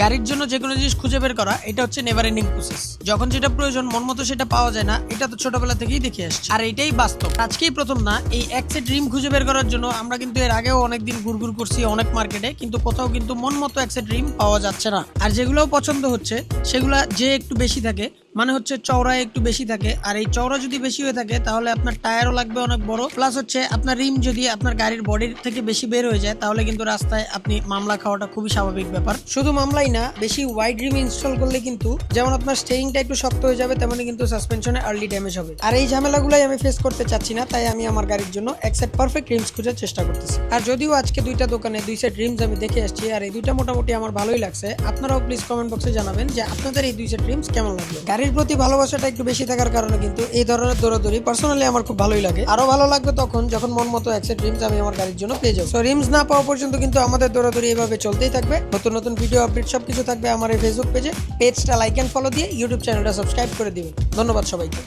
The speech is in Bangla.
গাড়ির জন্য যে কোনো জিনিস খুঁজে বের করা, এটা হচ্ছে নেভার এন্ডিং প্রসেস যখন যেটা প্রয়োজন, মন মতো সেটা পাওয়া যায় না, এটা তো ছোটবেলা থেকেই দেখে আসছে। আর এটাই বাস্তব। আজকেই প্রথম না, এই এক সেট ড্রিম খুঁজে বের করার জন্য আমরা কিন্তু এর আগেও অনেক দিন ঘুরঘুর করছি অনেক মার্কেটে কিন্তু কোথাও কিন্তু মন মতো এক সেট ড্রিম পাওয়া যাচ্ছে না। আর যেগুলো পছন্দ হচ্ছে, সেগুলা যে একটু বেশি থাকে মানে হচ্ছে চওড়ায় একটু বেশি থাকে। আর এই চওড়া যদি বেশি হয়ে থাকে, তাহলে আপনার টায়ারও লাগবে অনেক বড়। প্লাস হচ্ছে আপনার রিম যদি আপনার গাড়ির বডির থেকে বেশি বের হয়ে যায়, তাহলে কিন্তু রাস্তায় আপনি মামলা খাওয়াটা খুবই স্বাভাবিক ব্যাপার। শুধু মামলাই না, বেশি ওয়াইড রিম ইনস্টল করলে কিন্তু যেমন আপনার স্টেইংটা একটু শক্ত হয়ে যাবে, তেমনি কিন্তু সাসপেনশনে আর্লি ড্যামেজ হবে। আর এই ঝামেলাগুলোই আমি ফেস করতে চাচ্ছি না, তাই আমি আমার গাড়ির জন্য এক পারফেক্ট রিমস খোঁজার চেষ্টা করতেছি। আর যদিও আজকে দুইটা দোকানে দুই সেট রিমস আমি দেখে আসছি, আর এই দুইটা মোটামুটি আমার ভালোই লাগছে, আপনারাও প্লিজ কমেন্ট বক্সে জানাবেন যে আপনাদের এই দুই সেট রিমস কেমন লাগল। গাড়ির প্রতি ভালোবাসাটা একটু বেশি থাকার কারণে কিন্তু এই ধরনের দৌড়াদৌড়ি পার্সোনালি আমার খুব ভালোই লাগে। আরও ভালো লাগবে তখন যখন মন মতো একসেট রিমস আমি আমার গাড়ির জন্য পেয়ে যাব। রিমস না পাওয়া পর্যন্ত কিন্তু আমাদের দৌড়াদৌড়ি এভাবে চলতেই থাকবে। নতুন নতুন ভিডিও আপডেট সবকিছু থাকবে আমার এই ফেসবুক পেজে পেজটা লাইক অ্যান্ড ফলো দিয়ে ইউটিউব চ্যানেলটা সাবস্ক্রাইব করে দিবেন। ধন্যবাদ সবাইকে।